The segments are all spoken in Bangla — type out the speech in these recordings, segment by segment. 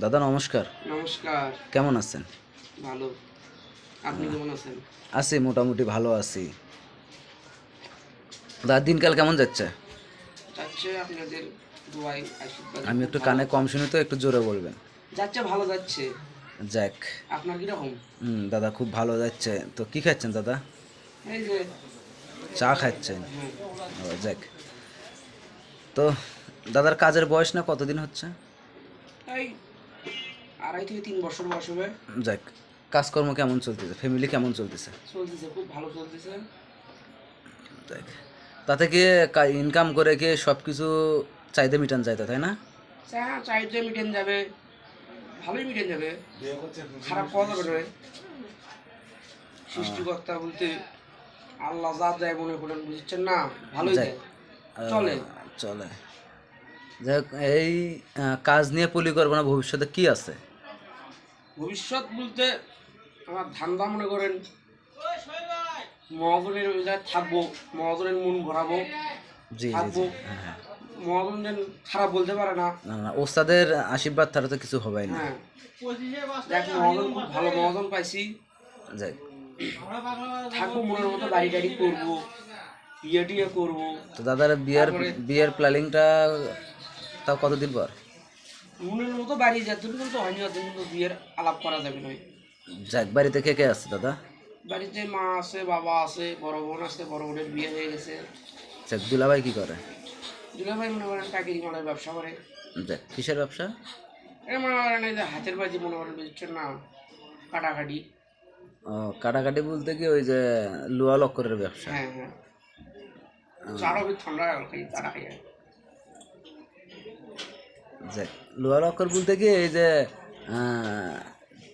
দাদা নমস্কার। নমস্কার। কেমন আছেন? ভালো। আপনি কেমন আছেন? আছি মোটামুটি ভালো আছি। দাদা দিনকাল কেমন যাচ্ছে? যাচ্ছে আপনাদের দোয়াই আশীর্বাদ। আমি একটু কানে কম শুনি তো একটু জোরে বলবেন। যাচ্ছে ভালো যাচ্ছে। যাক। আপনার কীরকম? হুম দাদা খুব ভালো যাচ্ছে। তো কি খাচ্ছেন দাদা? এই যে। চা খাচ্ছেন? ও যাক। তো দাদার কাজের বয়স না কতদিন হচ্ছে? এই আড়াই থেকে তিন বছর বয়স হবে। যাক কাজকর্ম কেমন চলতেছে? ফ্যামিলি কেমন চলতেছে? চলতেছে খুব ভালো চলতেছে। যাক তাতে কি ইনকাম করে কি সব কিছু চাহিদা মিটান যায় তাই না? চাহিদা মিটেন যাবে ভালোই মিটেন যাবে। খারাপ করা যাবে নয় সৃষ্টিকর্তা বলতে আল্লাহ যা যায় মনে করেন বুঝছেন না? ভালোই যায় চলে। চলে। যাই এই কাজ নিয়ে পরিকল্পনা ভবিষ্যতে কি আছে? ভবিষ্যৎ বলতে আমার ধান্দা মনে করেন। মহাজনের থাকব মহাজনের মন জি থাকব। হ্যাঁ, হ্যাঁ। মহাজন যেন খারাপ বলতে পারে না। না না ওস্তাদের আশীর্বাদ ছাড়া তো কিছু হবে না। হ্যাঁ। দেখ মহাজন খুব ভালো মহাজন পাইছি। যাই থাকব মনের মতো বাড়ি টাড়ি করব বিয়ে টিয়ে করব। তো দাদার বিয়ের বিয়ের প্ল্যানিংটা তাও কতদিন পর? মনের মতো বাড়ি যাতে কিন্তু হয়নি কিন্তু বিয়ের আলাপ করা যাবে না যাক বাড়িতে কে কে আছে দাদা? বাড়িতে মা আছে বাবা আছে বড় বোন আছে বড় বোনের বিয়ে হয়ে গেছে। যাক দুলাভাই কি করে? দুলা ভাই মনে করেন টাকির মালের ব্যবসা করে। যাক কিসের ব্যবসা? এটা মনে করেন এই যে হাতের বাজি মনে করেন বুঝছেন না? কাটাকাটি। ও কাটাকাটি বলতে কি ওই যে লুয়া লক্করের ব্যবসা? হ্যাঁ হ্যাঁ। বেশ ঠান্ডা তারা খাই যাক লুয়া লক্কর বলতে কি এই যে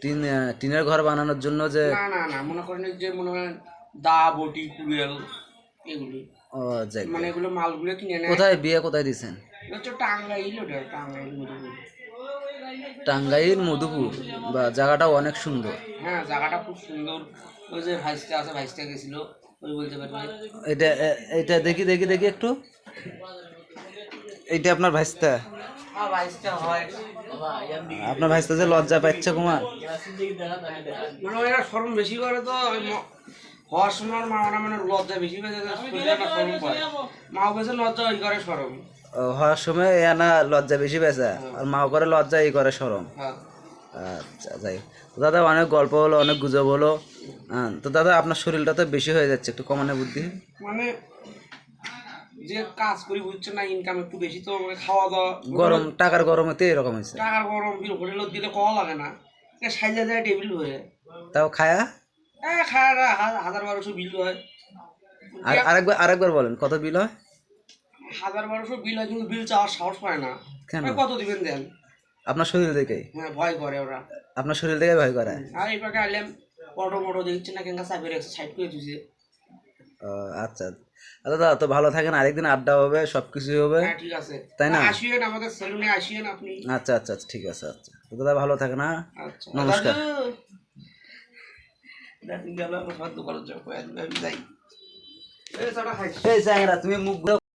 টিন টিনের ঘর বানানোর জন্য যে না না না মনে করেন যে মনে করেন দা বটি কুড়েল এগুলি। ও যাক মানে এগুলো মালগুলো কিনে নেয়। কোথায় বিয়ে কোথায় দিছেন? হচ্ছে টাঙ্গাইল ওটা টাঙ্গাইল মধুপুর। টাঙ্গাইল মধুপুর। বা জায়গাটাও অনেক সুন্দর। হ্যাঁ জায়গাটা খুব সুন্দর। ওই যে ভাইসটা আছে ভাইসটা গেছিল ওই বলতে পারবে। এটা এটা দেখি দেখি দেখি একটু। এইটা আপনার ভাইস্তা আপনার ভাইস্তা যে লজ্জা পাচ্ছে কুমার? মানে শরম বেশি করে তো হওয়ার সময় মা মানে লজ্জা বেশি শরম মাও কাছে লজ্জা ওই করে শরম। ও, হওয়ার সময় এ না লজ্জা বেশি পেয়েছে আর মাও করে লজ্জা এই করে সরম হ্যাঁ। আচ্ছা যাই তো দাদা অনেক গল্প হলো অনেক গুজব হলো। হ্যাঁ, তো দাদা আপনার শরীরটা তো বেশি হয়ে যাচ্ছে একটু কমানো বুদ্ধি। মানে যে কাজ করি বুঝছে না ইনকাম একটু বেশি তো মানে খাওয়া দাওয়া গরম টাকার গরমেতে এরকম হয়েছে। টাকার গরম বিল হোটেলত দিলে কওয়া লাগে না। সাইজা যায় টেবিল হয়ে। তাও খায়া? হ্যাঁ খায় হাজার বারোশো বিল হয়। আর আরেকবার আরেকবার বলেন কত বিল হয়? হাজার বারোশো বিল হয় কিন্তু বিল চাওয়ার সাহস পায় না। কেন? কত দিবেন দেন? আপনার শরীর থেকেই হ্যাঁ ভয় করে ওরা। আপনার শরীর থেকে ভয় করে? আর এই পাকে আইলাম অটো মোটো দেখছি না কেঙ্গা চাপে সাইড করে আচ্ছা আচ্ছা। দাদা তো ভালো থাকেন আরেকদিন আড্ডা হবে সব কিছুই হবে হ্যাঁ ঠিক আছে তাই না? আসিয়েন আমাদের সেলুনে আসিয়েন আপনি আচ্ছা আচ্ছা আচ্ছা, ঠিক আছে আচ্ছা তো দাদা ভালো থাকেন না আচ্ছা নমস্কার। তুমি মুখ